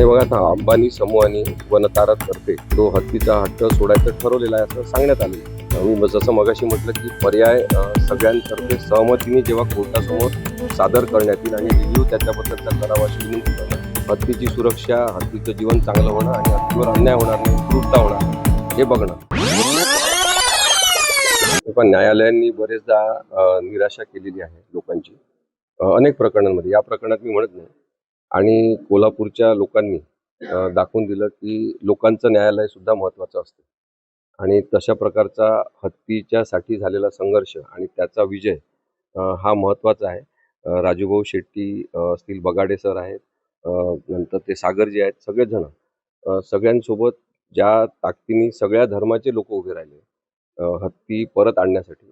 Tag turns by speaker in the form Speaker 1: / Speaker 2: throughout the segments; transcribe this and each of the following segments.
Speaker 1: हे बघा आता अंबानी समूहाने वनतारातर्फे तो हत्तीचा हट्ट सोडायचं ठरवलेला आहे असं सांगण्यात आले. मी जसं मगाशी म्हटलं की पर्याय सगळ्यांतर्फे सहमतीने जेव्हा कोर्टासमोर सादर करण्यात येईल आणि रिव्ह्यू त्याच्याबद्दलचा करावा अशी विनंती करणं हत्तीची सुरक्षा हत्तीचं जीवन चांगलं होणं आणि हत्तीवर अन्याय होणार नाही क्रूरता होणार हे बघणं पण न्यायालयांनी बरेचदा निराशा केलेली आहे लोकांची अनेक प्रकरणांमध्ये. या प्रकरणात मी म्हणत नाही आणि कोल्हापूरच्या लोकांनी दाखवून दिलं की लोकांचं न्यायालय सुद्धा महत्त्वाचं असतं. आणि तशा प्रकारचा हत्तीच्यासाठी झालेला संघर्ष आणि त्याचा विजय हा महत्त्वाचा आहे. राजूभाऊ शेट्टी असतील बगाडे सर आहेत नंतर ते सागरजी आहेत सगळेजण सगळ्यांसोबत ज्या ताकदीने सगळ्या धर्माचे लोक उभे राहिले हत्ती परत आणण्यासाठी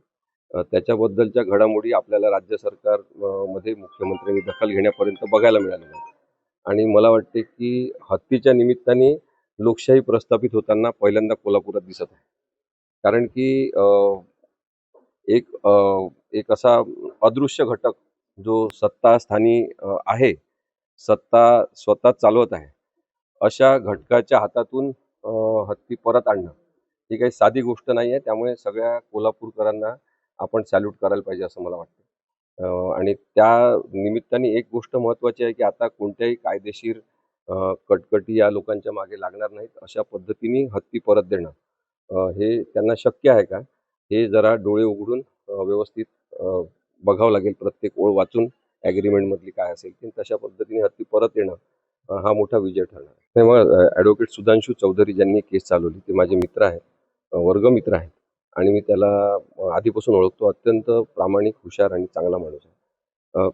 Speaker 1: त्याच्याबद्दलच्या घडामोडी आपल्याला राज्य सरकारमध्ये मुख्यमंत्र्यांनी दखल घेण्यापर्यंत बघायला मिळालेल्या आणि मला वाटते की हत्तीच्या निमित्ताने लोकशाही प्रस्थापित होताना पहिल्यांदा कोल्हापुरात दिसत आहे. कारण की एक एक असा अदृश्य घटक जो सत्ता स्थानी आहे सत्ता स्वतः चालवत आहे अशा घटकाच्या हातातून हत्ती परत आणणं ही काही साधी गोष्ट नाही आहे त्यामुळे सगळ्या कोल्हापूरकरांना आपण सॅल्यूट करायला पाहिजे असं मला वाटतं आणि त्या निमित्ताने एक गोष्ट महत्त्वाची आहे की आता कोणत्याही कायदेशीर कटकटी या लोकांच्या मागे लागणार नाहीत अशा पद्धतीने हत्ती परत देणं. हे त्यांना शक्य आहे का? हे जरा डोळे उघडून व्यवस्थित बघावं लागेल प्रत्येक ओळ वाचून ॲग्रीमेंटमधली काय असेल की तशा पद्धतीने हत्ती परत येणं हा मोठा विजय ठरणार आहे. तेव्हा ॲडव्होकेट सुधांशू चौधरी ज्यांनी केस चालवली ते माझे मित्र आहेत वर्गमित्र आहेत. आणि मी त्याला आधीपासून ओळखतो अत्यंत प्रामाणिक हुशार आणि चांगला माणूस आहे.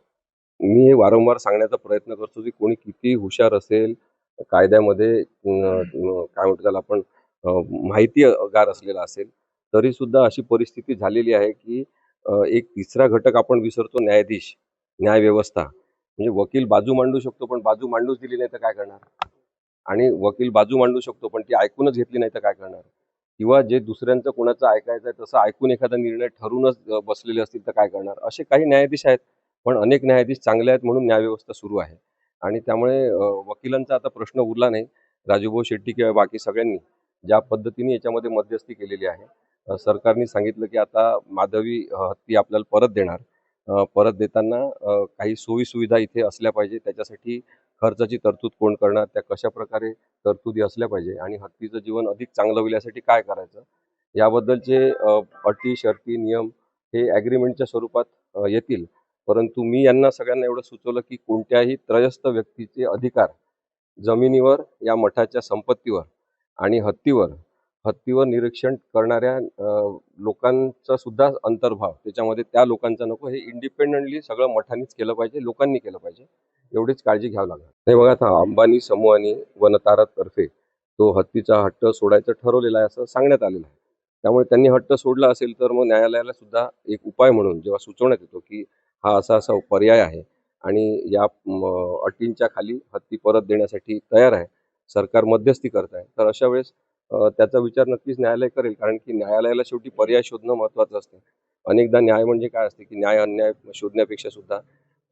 Speaker 1: मी हे वारंवार सांगण्याचा प्रयत्न करतो की कोणी किती हुशार असेल कायद्यामध्ये काय म्हणतो त्याला आपण माहितीगार माहिती गार असलेला असेल तरी सुद्धा अशी परिस्थिती झालेली आहे की एक तिसरा घटक आपण विसरतो न्यायाधीश न्यायव्यवस्था. म्हणजे वकील बाजू मांडू शकतो पण बाजू मांडूच दिली नाही तर काय करणार? आणि वकील बाजू मांडू शकतो पण ती ऐकूनच घेतली नाही तर काय करणार? किंवा जे दुसऱ्यांचं कोणाचं ऐकायचं आहे तसं ऐकून एखादा निर्णय ठरूनच बसलेले असतील तर काय करणार? असे काही न्यायाधीश आहेत पण अनेक न्यायाधीश चांगले आहेत म्हणून न्यायव्यवस्था सुरू आहे. आणि त्यामुळे वकिलांचा आता प्रश्न उरला नाही. राजूभाऊ शेट्टी किंवा बाकी सगळ्यांनी ज्या पद्धतीने याच्यामध्ये मध्यस्थी केलेली आहे सरकारने सांगितलं की आता माधवी हत्ती आपल्याला परत देणार. परत देताना काही सोयीसुविधा इथे असल्या पाहिजे. त्याच्यासाठी खर्चाची तरतूद कोण करणार त्या कशा प्रकारे तरतुदी असल्या पाहिजे आणि हत्तीचं जीवन अधिक चांगलं होईल यासाठी काय करायचं? याबद्दलचे अटी शर्ती नियम हे ॲग्रीमेंटच्या स्वरूपात येतील. परंतु मी यांना सगळ्यांना एवढं सुचवलं की कोणत्याही त्रयस्थ व्यक्तीचे अधिकार जमिनीवर या मठाच्या संपत्तीवर आणि हत्तीवर हत्तीवर निरीक्षण करणाऱ्या लोकांचा सुद्धा अंतर्भाव त्याच्यामध्ये त्या लोकांचा नको हे इंडिपेंडंटली सगळं मठांनीच केलं पाहिजे लोकांनी केलं पाहिजे एवढीच काळजी घ्यावी लागणार. नाही बघा आता अंबानी समूहाने वनतारातर्फे तो हत्तीचा हट्ट सोडायचं ठरवलेला आहे असं सांगण्यात आलेलं आहे. त्यामुळे त्यांनी हट्ट सोडला असेल तर मग न्यायालयाला सुद्धा एक उपाय म्हणून जेव्हा सुचवण्यात येतो की हा असा असा पर्याय आहे आणि या अटींच्या खाली हत्ती परत देण्यासाठी तयार आहे सरकार मध्यस्थी करत आहे तर अशा वेळेस त्याचा विचार नक्कीच न्यायालय करेल. कारण की न्यायालयाला शेवटी पर्याय शोधणं महत्त्वाचं असतं. अनेकदा न्याय म्हणजे काय असते की न्याय अन्याय शोधण्यापेक्षा सुद्धा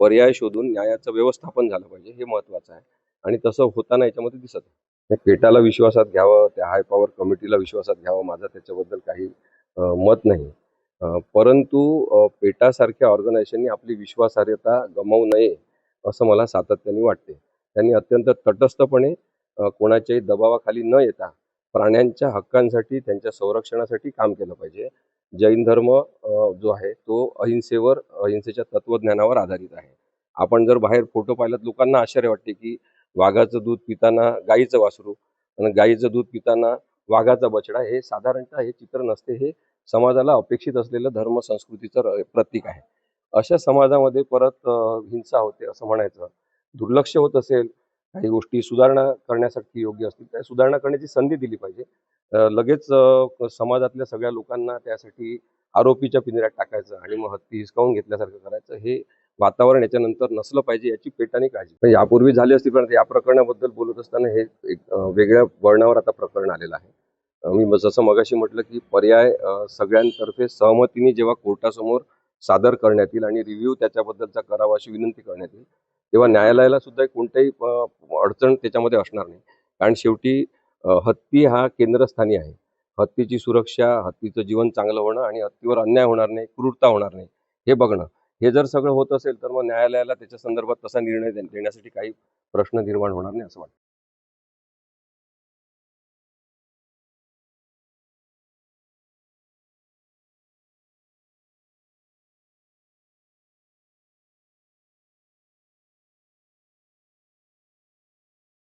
Speaker 1: पर्याय शोधून न्यायाचं व्यवस्थापन झालं पाहिजे हे महत्त्वाचं आहे. आणि तसं होताना याच्यामध्ये दिसत आहे पेटाला विश्वासात घ्यावं त्या हाय पॉवर कमिटीला विश्वासात घ्यावं माझं त्याच्याबद्दल काही मत नाही. परंतु पेटासारख्या ऑर्गनायझेशननी आपली विश्वासार्हता गमावू नये असं मला सातत्याने वाटते. त्यांनी अत्यंत तटस्थपणे कोणाच्याही दबावाखाली न येता प्राण्यांच्या हक्कांसाठी त्यांच्या संरक्षणासाठी काम केलं पाहिजे. जैन धर्म जो आहे तो अहिंसेवर अहिंसेच्या तत्वज्ञानावर आधारित आहे. आपण जर बाहेर फोटो पाहिलात लोकांना आश्चर्य वाटते की वाघाचं दूध पिताना गाईचं वासरू आणि गाईचं दूध पिताना वाघाचा बछडा हे साधारणतः हे चित्र नसते. हे समाजाला अपेक्षित असलेलं धर्म संस्कृतीचं प्रतीक आहे. अशा समाजामध्ये परत हिंसा होते असं म्हणायचं. दुर्लक्ष होत असेल काही गोष्टी सुधारणा करण्यासाठी योग्य असतील त्या सुधारणा करण्याची संधी दिली पाहिजे. लगेच समाजातल्या सगळ्या लोकांना त्यासाठी आरोपीच्या पिंजऱ्यात टाकायचं आणि मग हत्ती हिसकावून घेतल्यासारखं करायचं हे वातावरण याच्यानंतर नसलं पाहिजे याची पेटाने काळजी. यापूर्वी झाली असती पण या प्रकरणाबद्दल बोलत असताना हे एक वेगळ्या वळणावर आता प्रकरण आलेलं आहे. मी जसं मगाशी म्हटलं की पर्याय सगळ्यांतर्फे सहमतीने जेव्हा कोर्टासमोर सादर करण्यात येईल आणि रिव्ह्यू त्याच्याबद्दलचा करावा अशी विनंती करण्यात येईल तेव्हा न्यायालयाला सुद्धा कोणत्याही अडचण त्याच्यामध्ये असणार नाही. कारण शेवटी हत्ती हा केंद्रस्थानी आहे. हत्तीची सुरक्षा हत्तीचं जीवन चांगलं होणं आणि हत्तीवर अन्याय होणार नाही क्रूरता होणार नाही हे बघणं. हे जर सगळं होत असेल तर मग न्यायालयाला त्याच्या संदर्भात तसा निर्णय देण्यासाठी काही प्रश्न निर्माण होणार नाही असं वाटतं.